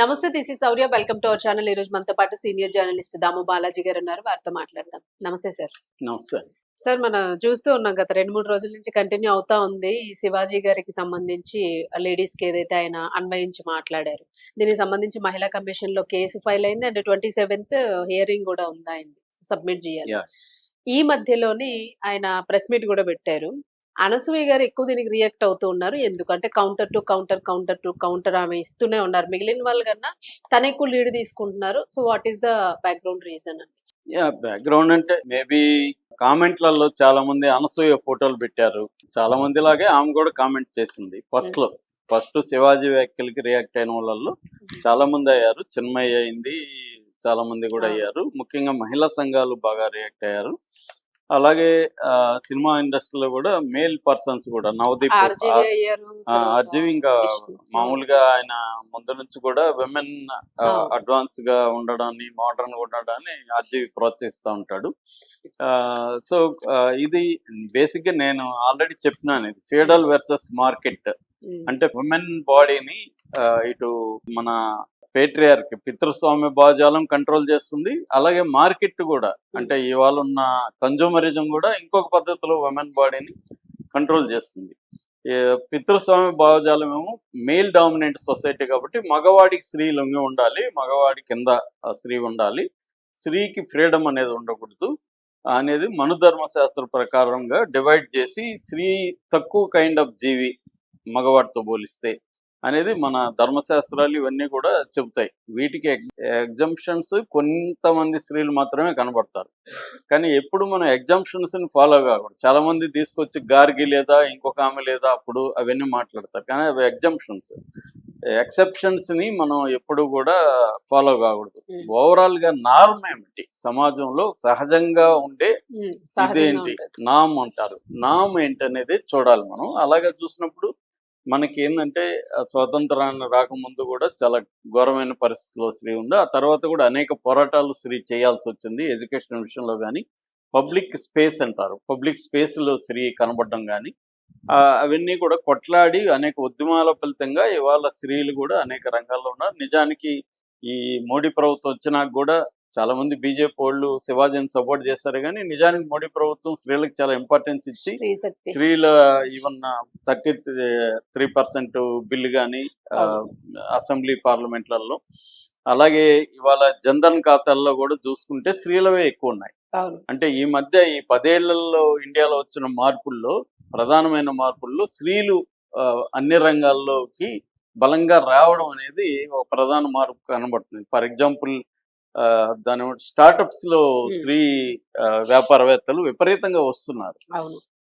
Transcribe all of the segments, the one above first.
నమస్తే this is Shaurya welcome to our channel ఈ రోజు మనతో పాటు సీనియర్ జర్నలిస్ట్ దాము బాలాజీ గారు ఉన్నారు. వారితో మాట్లాడదాం. నమస్తే సార్ నమస్తే. సార్ మనం చూస్తూ ఉన్నాం గత రెండు మూడు రోజుల నుంచి కంటిన్యూ అవుతా ఉంది. ఈ శివాజీ గారికి సంబంధించి లేడీస్కి ఏదైతే ఆయన అన్వయించి మాట్లాడారు. దీనికి సంబంధించి మహిళా కమిషన్లో కేసు ఫైల్ అయింది. అండ్ ట్వంటీ సెవెంత్ హియరింగ్ కూడా ఉంది సబ్మిట్ చేయాలి. ఈ మధ్యలోనే ఆయన ప్రెస్ మీట్ కూడా పెట్టారు. అనసూయ గారు ఎక్కువ దీనికి రియాక్ట్ అవుతూ ఉన్నారు. ఎందుకంటే counter to counter counter to counter ఆమె ఇస్తూనే ఉన్నారు. మిగిలిన వాళ్ళ కన్నా తన ఎక్కువ లీడ్ తీసుకుంటున్నారు. So what is the background reason yeah background అంటే మేబీ కామెంట్లలో చాలా మంది అనసూయ ఫోటోలు పెట్టారు. చాలా మంది లాగే ఆమె కూడా కామెంట్ చేసింది. ఫస్ట్లో ఫస్ట్ శివాజీ వ్యాఖ్యలకి రియాక్ట్ అయిన వాళ్ళల్లో చాలా మంది అయ్యారు. చిన్మయ్య అయింది చాలా మంది కూడా. అయ్యారు. ముఖ్యంగా మహిళా సంఘాలు బాగా రియాక్ట్ అయ్యారు. అలాగే సినిమా ఇండస్ట్రీలో కూడా మేల్ పర్సన్స్ కూడా నవదీప్ ఆర్జీవి ఇంకా. మామూలుగా ఆయన ముందు నుంచి కూడా విమెన్. అడ్వాన్స్గా ఉండడాన్ని మోడర్న్గా ఉండడాన్ని ఆర్జీవి ప్రోత్సహిస్తూ ఉంటాడు సో ఇది బేసిక్గా నేను ఆల్రెడీ చెప్పినాను ఇది ఫేడల్ వర్సెస్ మార్కెట్. అంటే ఉమెన్ బాడీని ఇటు మన పేట్రియార్కి పితృస్వామ్య భావజాలం కంట్రోల్ చేస్తుంది. అలాగే మార్కెట్ కూడా అంటే ఇవాళ ఉన్న కన్జ్యూమరిజం కూడా ఇంకొక పద్ధతిలో ఉమెన్ బాడీని కంట్రోల్ చేస్తుంది. పితృస్వామ్య భావజాలం ఏమో మేల్ డామినెంట్ సొసైటీ కాబట్టి మగవాడికి స్త్రీ లొంగి ఉండాలి మగవాడి కింద స్త్రీ ఉండాలి. స్త్రీకి ఫ్రీడమ్ అనేది ఉండకూడదు. అనేది మనుధర్మ శాస్త్ర ప్రకారంగా డివైడ్ చేసి స్త్రీ తక్కువ కైండ్ ఆఫ్ జీవి మగవాడితో పోలిస్తే అనేది మన ధర్మశాస్త్రాలు ఇవన్నీ కూడా చెబుతాయి. వీటికి ఎగ్జంప్షన్స్ కొంతమంది స్త్రీలు మాత్రమే కనబడతారు. కానీ ఎప్పుడు మనం ఎగ్జంప్షన్స్ని ఫాలో కాకూడదు. చాలా మంది తీసుకొచ్చి గార్గి లేదా ఇంకొక ఆమె లేదా అప్పుడు అవన్నీ మాట్లాడతారు. కానీ అవి ఎగ్జంప్షన్స్. ఎక్సెప్షన్స్ని మనం ఎప్పుడు కూడా ఫాలో కాకూడదు. ఓవరాల్గా నార్మ్ ఏమిటి? సమాజంలో సహజంగా ఉండే ఇదేంటి. నామ్ అంటారు. నామ్ ఏంటి అనేది చూడాలి మనం. అలాగే చూసినప్పుడు మనకి ఏంటంటే ఆ స్వాతంత్రాన్ని రాకముందు కూడా చాలా ఘోరమైన పరిస్థితిలో స్త్రీ ఉంది ఆ తర్వాత కూడా అనేక పోరాటాలు స్త్రీ చేయాల్సి వచ్చింది ఎడ్యుకేషన్ విషయంలో కానీ పబ్లిక్ స్పేస్ అంటారు. పబ్లిక్ స్పేస్లో స్త్రీ కనబడడం కానీ అవన్నీ కూడా కొట్లాడి అనేక ఉద్యమాల ఫలితంగా ఇవాళ స్త్రీలు కూడా అనేక రంగాల్లో ఉన్నారు. నిజానికి ఈ మోడీ ప్రభుత్వం వచ్చినాక కూడా చాలా మంది బీజేపీ వాళ్ళు శివాజీని సపోర్ట్ చేస్తారు కానీ నిజానికి మోడీ ప్రభుత్వం స్త్రీలకు చాలా ఇంపార్టెన్స్ ఇచ్చి స్త్రీల even thirty three percent bill కానీ అసెంబ్లీ పార్లమెంట్లలో. అలాగే ఇవాళ జన్ధన్ ఖాతాల్లో కూడా చూసుకుంటే స్త్రీలవే ఎక్కువ ఉన్నాయి. అంటే ఈ మధ్య ఈ పదేళ్ళలో ఇండియాలో వచ్చిన మార్పుల్లో ప్రధానమైన మార్పుల్లో స్త్రీలు అన్ని రంగాల్లోకి బలంగా రావడం అనేది ఒక ప్రధాన మార్పు కనబడుతుంది. ఫర్ ఎగ్జాంపుల్ దాని స్టార్టప్స్లో. స్త్రీ వ్యాపారవేత్తలు విపరీతంగా వస్తున్నారు.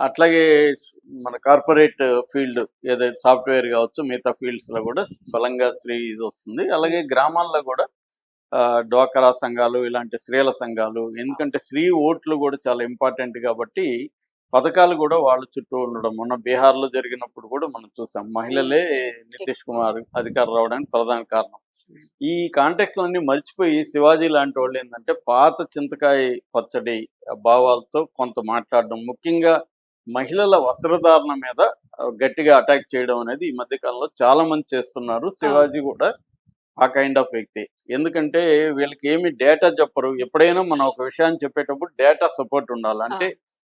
అట్లాగే మన కార్పొరేట్ ఫీల్డ్ ఏదైతే సాఫ్ట్వేర్ కావచ్చు మిగతా ఫీల్డ్స్లో కూడా బలంగా స్త్రీ ఇది వస్తుంది. అలాగే గ్రామాల్లో కూడా ఆ, డ్వాక్రా సంఘాలు ఇలాంటి స్త్రీల సంఘాలు ఎందుకంటే స్త్రీ ఓట్లు కూడా చాలా ఇంపార్టెంట్ కాబట్టి పథకాలు కూడా వాళ్ళ చుట్టూ ఉండడం. మొన్న బీహార్లో జరిగినప్పుడు కూడా మనం చూసాం. మహిళలే నితీష్ కుమార్ అధికారం రావడానికి ప్రధాన కారణం. ఈ కాంటెక్స్ అన్ని మర్చిపోయి శివాజీ లాంటి వాళ్ళు ఏంటంటే పాత చింతకాయ పచ్చడి భావాలతో కొంత మాట్లాడడం ముఖ్యంగా మహిళల వస్త్రధారణ మీద గట్టిగా అటాక్ చేయడం అనేది ఈ మధ్య కాలంలో చాలా మంది చేస్తున్నారు. శివాజీ కూడా ఆ కైండ్ ఆఫ్ వ్యక్తి. ఎందుకంటే వీళ్ళకి ఏమి డేటా చెప్పరు. ఎప్పుడైనా మనం ఒక విషయాన్ని చెప్పేటప్పుడు డేటా సపోర్ట్ ఉండాలి. అంటే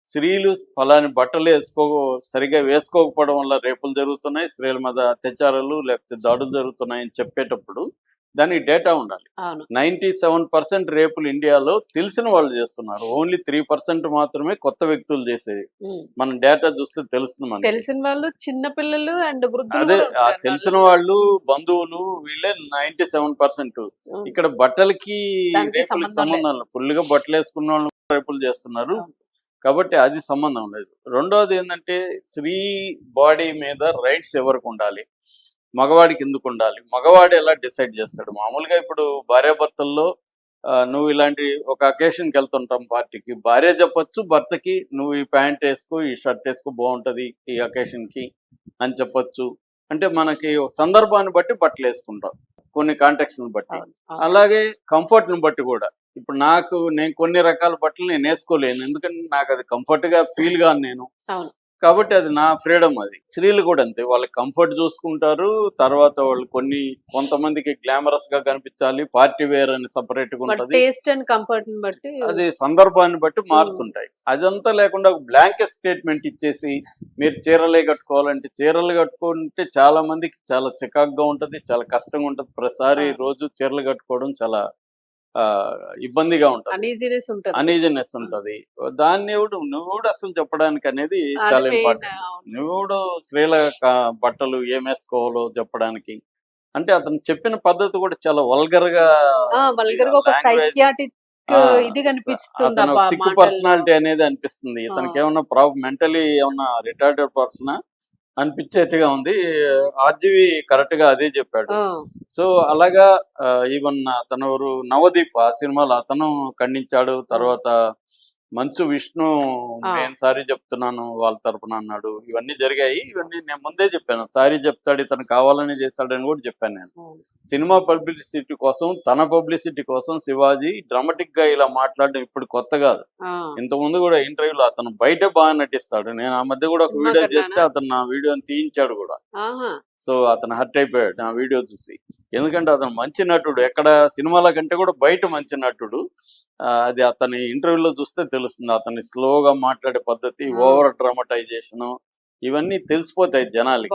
స్త్రీలు ఫలాని బట్టలు వేసుకో సరిగా వేసుకోకపోవడం వల్ల రేపులు జరుగుతున్నాయి స్త్రీల మీద అత్యాచారాలు లేకపోతే దాడులు జరుగుతున్నాయని చెప్పేటప్పుడు దానికి డేటా ఉండాలి నైన్టీ సెవెన్ పర్సెంట్ రేపులు ఇండియాలో తెలిసిన వాళ్ళు చేస్తున్నారు ఓన్లీ త్రీ పర్సెంట్ మాత్రమే కొత్త వ్యక్తులు చేసేది. మనం డేటా చూస్తే తెలుస్తుంది మనకి తెలిసిన వాళ్ళు చిన్న పిల్లలు అండ్ వృద్ధులు అదే తెలిసిన వాళ్ళు. బంధువులు వీళ్ళే నైన్టీ సెవెన్ పర్సెంట్. ఇక్కడ బట్టలకి సంబంధం ఫుల్గా బట్టలు వేసుకున్న వాళ్ళు రేపులు చేస్తున్నారు. కాబట్టి అది సంబంధం లేదు. రెండోది ఏంటంటే స్త్రీ బాడీ మీద రైట్స్ ఎవరికి ఉండాలి? మగవాడికి ఎందుకు ఉండాలి? మగవాడు ఎలా డిసైడ్ చేస్తాడు? మామూలుగా ఇప్పుడు భార్యాభర్తల్లో నువ్వు ఇలాంటి ఒక అకేషన్కి వెళ్తుంటాం పార్టీకి భార్య చెప్పొచ్చు భర్తకి నువ్వు ఈ ప్యాంట్ వేసుకో ఈ షర్ట్ వేసుకో బాగుంటది ఈ అకేషన్కి అని చెప్పొచ్చు. అంటే మనకి సందర్భాన్ని బట్టి బట్టలు వేసుకుంటాం కొన్ని కాంటాక్ట్స్ని బట్టి. అలాగే కంఫర్ట్ని బట్టి కూడా. ఇప్పుడు నాకు నేను కొన్ని రకాల బట్టలు నేను వేసుకోలేను. ఎందుకంటే నాకు అది కంఫర్ట్గా ఫీల్గా నేను. కాబట్టి అది నా ఫ్రీడమ్ అది. స్త్రీలు కూడా అంతే. వాళ్ళ కంఫర్ట్ చూసుకుంటారు. తర్వాత వాళ్ళు కొన్ని కొంతమందికి గ్లామరస్గా కనిపించాలి. పార్టీ వేర్ అని సపరేట్గా ఉంటది. టేస్ట్ అండ్ కంఫర్ట్ని బట్టి అది సందర్భాన్ని బట్టి మారుతుంటాయి. అదంతా లేకుండా బ్లాంకెట్ స్టేట్మెంట్ ఇచ్చేసి మీరు చీరలే కట్టుకోవాలంటే చీరలు కట్టుకుంటే చాలా మందికి చాలా చికాకుగా ఉంటది చాలా కష్టంగా ఉంటది. ప్రతిసారి. రోజు చీరలు కట్టుకోవడం చాలా ఇబ్బందిగా ఉంటది. అనీజీనెస్ ఉంటుంది. అనీజినెస్ ఉంటది. దాన్ని నువ్వు కూడా అసలు చెప్పడానికి అనేది చాలా ఇంపార్టెంట్ అవును. నువ్వు కూడా స్త్రీల బట్టలు ఏం వేసుకోవాలో చెప్పడానికి. అంటే అతను చెప్పిన పద్ధతి కూడా చాలా వల్గర్గా సిక్. పర్సనాలిటీ అనేది అనిపిస్తుంది. ఇతనికి. ఏమన్నా ప్రాబ్లం మెంటలీ ఏమన్నా రిటార్డెడ్ పర్సన్? అనిపించేట్టుగా ఉంది. ఆర్జీవి కరెక్ట్గా అదే చెప్పాడు. సో అలాగా ఈవెన్ అతను నవదీప్ ఆ సినిమాలో అతను ఖండించాడు. తర్వాత మంచు విష్ణు. నేను సారీ చెప్తున్నాను వాళ్ళ తరపున అన్నాడు. ఇవన్నీ జరిగాయి. ఇవన్నీ నేను ముందే చెప్పాను. సారీ చెప్తాడు ఇతను కావాలని చేస్తాడని కూడా చెప్పాను నేను. సినిమా పబ్లిసిటీ కోసం తన పబ్లిసిటీ కోసం శివాజీ డ్రామాటిక్గా ఇలా మాట్లాడడం ఇప్పుడు కొత్త కాదు. ఆ, ఇంత ముందు కూడా ఇంటర్వ్యూలో అతను బయట బాగా నటిస్తాడు. నేను ఆ మధ్య కూడా ఒక వీడియో? చేస్తే అతను నా వీడియోని తీయించాడు కూడా. సో అతను హర్ట్ అయిపోయాడు నా వీడియో చూసి ఎందుకంటే అతను మంచి నటుడు ఎక్కడ సినిమాల కంటే కూడా బయట మంచి నటుడు అది అతని ఇంటర్వ్యూలో చూస్తే తెలుస్తుంది అతని స్లోగా మాట్లాడే పద్ధతి. ఓవర్ డ్రామటైజేషన్ ఇవన్నీ తెలిసిపోతాయి జనాలకి.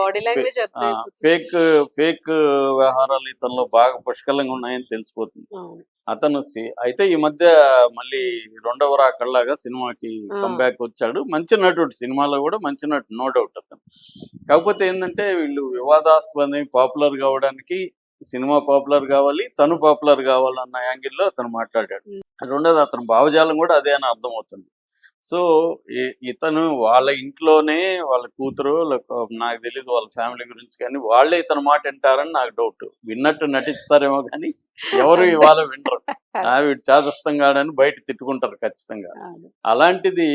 ఫేక్ ఫేక్ వ్యవహారాలు ఇతనిలో బాగా పుష్కలంగా ఉన్నాయని తెలిసిపోతుంది. అతను అయితే ఈ మధ్య మళ్ళీ రెండవ రాకల్లాగా సినిమాకి. కంబ్యాక్ వచ్చాడు మంచి నటుడు సినిమాలో కూడా మంచి నటుడు నో డౌట్ అతను కాకపోతే ఏంటంటే వీళ్ళు వివాదాస్పదం పాపులర్ కావడానికి సినిమా పాపులర్ కావాలి తను పాపులర్ కావాలన్న యాంగిల్లో అతను మాట్లాడాడు. రెండోది అతను భావజాలం కూడా అదే అని అర్థమవుతుంది సో ఇతను వాళ్ళ ఇంట్లోనే వాళ్ళ కూతురు నాకు తెలియదు వాళ్ళ ఫ్యామిలీ గురించి కానీ వాళ్ళే ఇతని మాట వింటారని నాకు డౌట్. విన్నట్టు నటిస్తారేమో కానీ ఎవరు ఇవాళ వినరు. ఆవిడ చాదస్తంగాడని బయట తిట్టుకుంటారు ఖచ్చితంగా. అలాంటిది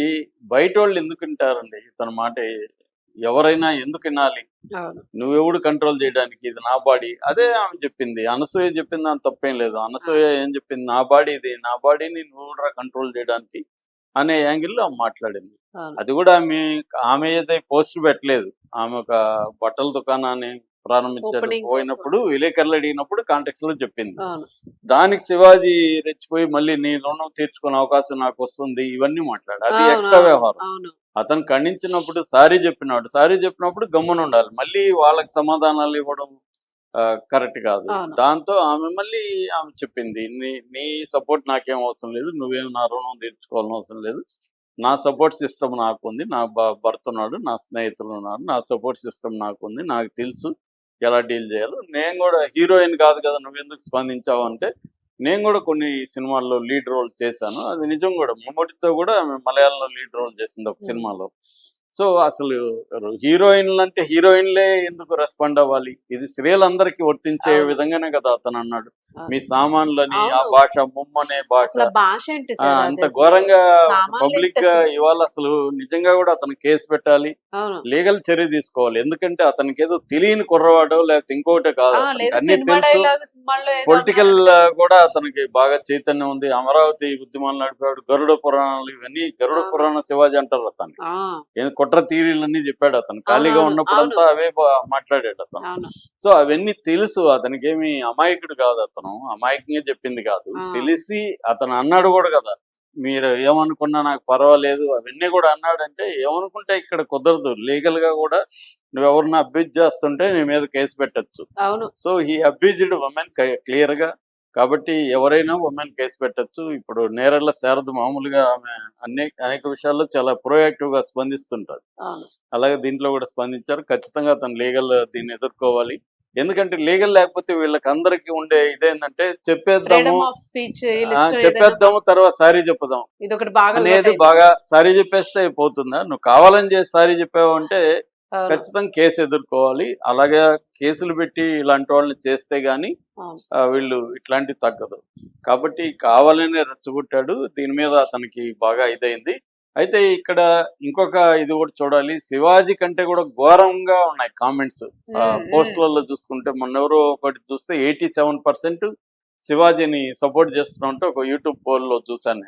బయట వాళ్ళు ఎందుకు వింటారండి? ఇతని మాట ఎవరైనా ఎందుకు వినాలి. నువ్వెవడు కంట్రోల్ చేయడానికి? ఇది నా బాడీ. అదే ఆమె చెప్పింది. అనసూయ చెప్పింది అంత తప్పేం లేదు. అనసూయ ఏం చెప్పింది? నా బాడీ ఇది. నా బాడీని నువ్వు కంట్రోల్ చేయడానికి అనే యాంగిల్లో మాట్లాడింది. అది కూడా ఆమె ఆమె ఏదైతే పోస్ట్ పెట్టలేదు ఆమె ఒక బట్టల దుకాణాన్ని ప్రారంభించారు. పోయినప్పుడు విలేకరులు అడిగినప్పుడు కాంటెక్స్లో చెప్పింది. దానికి శివాజీ రెచ్చిపోయి మళ్ళీ నీ రుణం తీర్చుకునే అవకాశం నాకు వస్తుంది ఇవన్నీ మాట్లాడు అది ఎక్స్ట్రా వ్యవహారం. అతను ఖండించినప్పుడు సారీ చెప్పినాడు సారీ చెప్పినప్పుడు గమ్మున ఉండాలి మళ్ళీ వాళ్ళకి సమాధానాలు ఇవ్వడం కరెక్ట్ కాదు. దాంతో ఆమె మళ్ళీ ఆమె చెప్పింది నీ నీ సపోర్ట్ నాకేం అవసరం లేదు నువ్వేం నా రుణం తీర్చుకోవాలని అవసరం లేదు. నా సపోర్ట్ సిస్టమ్ నాకు ఉంది నా భర్త ఉన్నాడు నా స్నేహితులు ఉన్నారు నా సపోర్ట్ సిస్టమ్ నాకు ఉంది నాకు తెలుసు ఎలా డీల్ చేయాలో. నేను కూడా హీరోయిన్ కాదు కదా నువ్వెందుకు స్పందించావు? అంటే నేను కూడా కొన్ని సినిమాల్లో లీడ్ రోల్ చేశాను. అది నిజం కూడా. మమ్మటితో కూడా ఆమె మలయాళంలో లీడ్ రోల్ చేసింది ఒక. సినిమాలో. సో అసలు హీరోయిన్లు అంటే హీరోయిన్లే ఎందుకు రెస్పాండ్ అవ్వాలి ఇది స్త్రీలందరికీ వర్తించే. విధంగానే కదా అతను అన్నాడు. మీ సామాన్లని ఆ. భాష ముమ్మనే భాష భాష అంత? ఘోరంగా పబ్లిక్గా? ఇవాళ అసలు నిజంగా కూడా అతను కేసు పెట్టాలి లీగల్ చర్య తీసుకోవాలి ఎందుకంటే అతనికి ఏదో తెలియని కుర్రవాడో లేకపోతే ఇంకోటే కాదు అన్ని తెలుసు పొలిటికల్. కూడా అతనికి బాగా చైతన్యం ఉంది అమరావతి ఉద్యమాలు నడిపాడు గరుడ పురాణాలు ఇవన్నీ గరుడ. పురాణ శివాజీ అంటారు అతను ఆ, ఏం కుట్ర థీరీలన్నీ చెప్పాడు అతను. ఖాళీగా అవును, ఉన్నప్పుడంతా అవును. అవే మాట్లాడాడు అతను. సో అవన్నీ తెలుసు అతనికి ఏమి అమాయకుడు కాదు అతను. అమాయకంగా చెప్పింది కాదు. తెలిసి అతను అన్నాడు కూడా కదా మీరు ఏమనుకున్నా నాకు పర్వాలేదు. అవన్నీ కూడా అన్నాడంటే ఏమనుకుంటే ఇక్కడ కుదరదు. లీగల్గా కూడా నువ్వు ఎవరిని అబ్యూజ్ చేస్తుంటే నీ మీద కేసు పెట్టొచ్చు. సో ఈ అబ్యూజ్డ్ ఉమెన్ క్లియర్గా కాబట్టి ఎవరైనా ఉమెన్ కేసు పెట్టొచ్చు. ఇప్పుడు నేరళ్ళ శారద మామూలుగా ఆమె అన్ని అనేక విషయాల్లో చాలా ప్రొయాక్టివ్గా స్పందిస్తుంటారు. అలాగే దీంట్లో కూడా స్పందించారు. ఖచ్చితంగా తను లీగల్ దీన్ని ఎదుర్కోవాలి. ఎందుకంటే లీగల్ లేకపోతే వీళ్ళకి అందరికి ఉండే ఇదేంటంటే చెప్పేద్దాము. చెప్పేద్దాము తర్వాత సారీ చెప్పుదాం. ఇది ఒకటి బాగా అనేది. బాగా సారీ చెప్పేస్తే పోతుందా నువ్వు కావాలని చేసి సారీ చెప్పావు అంటే ఖచ్చితంగా కేసు ఎదుర్కోవాలి. అలాగే కేసులు పెట్టి ఇలాంటి వాళ్ళని చేస్తే గానీ వీళ్ళు ఇట్లాంటి తగ్గదు. కాబట్టి కావాలనే రెచ్చగొట్టాడు. దీని మీద అతనికి బాగా ఇదైంది. అయితే ఇక్కడ ఇంకొక ఇది కూడా చూడాలి. శివాజీ కంటే కూడా ఘోరంగా ఉన్నాయి కామెంట్స్. పోస్టులలో చూసుకుంటే మొన్న ఎవరో ఒకటి చూస్తే ఎయిటీ సెవెన్ పర్సెంట్ శివాజీని సపోర్ట్ చేస్తున్నట్టు ఒక యూట్యూబ్ పోల్లో చూసాను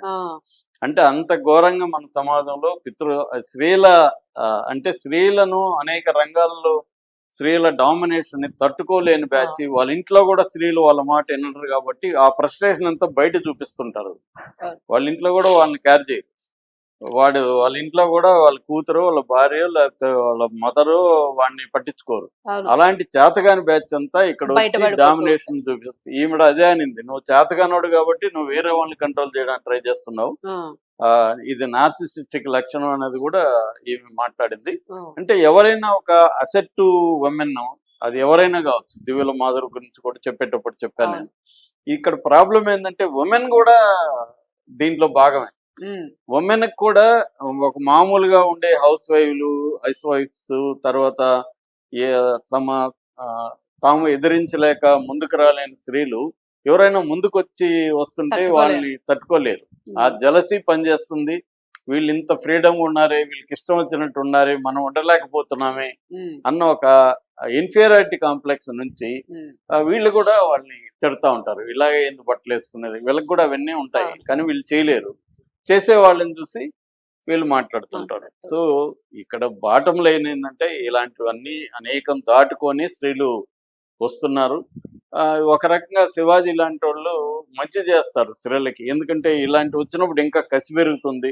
అంటే అంత ఘోరంగా మన సమాజంలో పితృ స్త్రీల అంటే స్త్రీలను అనేక రంగాల్లో స్త్రీల డామినేషన్ని తట్టుకోలేని బ్యాచ్ వాళ్ళ ఇంట్లో కూడా స్త్రీలు వాళ్ళ మాట వినరు కాబట్టి ఆ ఫ్రస్ట్రేషన్ అంతా బయట చూపిస్తుంటారు. వాళ్ళ ఇంట్లో కూడా వాళ్ళని క్యార్ చేయరు. వాడు వాళ్ళ ఇంట్లో కూడా వాళ్ళ కూతురు వాళ్ళ భార్య లేకపోతే వాళ్ళ మదరు వాడిని పట్టించుకోరు. అలాంటి చేతగాని బ్యాచ్ అంతా ఇక్కడ డామినేషన్ చూపిస్తుంది ఈమెడ అదే అనింది నువ్వు చేతగానోడు కాబట్టి నువ్వు వేరే వాళ్ళని కంట్రోల్ చేయడానికి ట్రై చేస్తున్నావు. ఇది నార్సిస్టిక్ లక్షణం అనేది కూడా ఈమె మాట్లాడింది. అంటే ఎవరైనా ఒక అసెట్ ఉమెన్ అది ఎవరైనా కావచ్చు దివ్యుల మాధురి గురించి కూడా చెప్పేటప్పుడు చెప్పాను. నేను. ఇక్కడ ప్రాబ్లం ఏంటంటే ఉమెన్ కూడా దీంట్లో భాగమే. ఉమెన్ కూడా ఒక మామూలుగా ఉండే హౌస్ వైఫ్లు హౌస్ వైఫ్స్ తర్వాత ఏ తమ తాము ఎదిరించలేక ముందుకు రాలేని స్త్రీలు ఎవరైనా ముందుకు వచ్చి వస్తుంటే. వాళ్ళని తట్టుకోలేరు. ఆ జలసీ పనిచేస్తుంది. వీళ్ళు ఇంత ఫ్రీడమ్ ఉన్నారే వీళ్ళకి ఇష్టం వచ్చినట్టు ఉన్నారే మనం ఉండలేకపోతున్నామే అన్న ఒక ఇన్ఫీరియారిటీ కాంప్లెక్స్ నుంచి వీళ్ళు కూడా వాళ్ళని తిడతా ఉంటారు. ఇలాగే ఎందుకు బట్టలు వేసుకునేది వీళ్ళకి కూడా అవన్నీ ఉంటాయి. కానీ వీళ్ళు చేయలేరు. చేసే వాళ్ళని చూసి వీళ్ళు మాట్లాడుతుంటారు. సో ఇక్కడ బాటం లైన్ ఏంటంటే ఇలాంటివన్నీ అనేకం దాటుకొని స్త్రీలు వస్తున్నారు ఒక రకంగా శివాజీ లాంటి వాళ్ళు మంచి చేస్తారు స్త్రీలకి ఎందుకంటే ఇలాంటి వచ్చినప్పుడు ఇంకా కసి పెరుగుతుంది.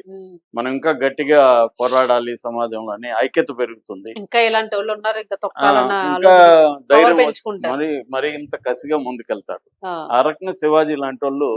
మనం ఇంకా గట్టిగా పోరాడాలి సమాజంలో అని ఐక్యత పెరుగుతుంది ఇంకా ఇలాంటి వాళ్ళు ఉన్నారు ఇంకా ధైర్యం. మరి మరి ఇంత కసిగా ముందుకెళ్తారు ఆ, ఆ రకంగా శివాజీ లాంటి వాళ్ళు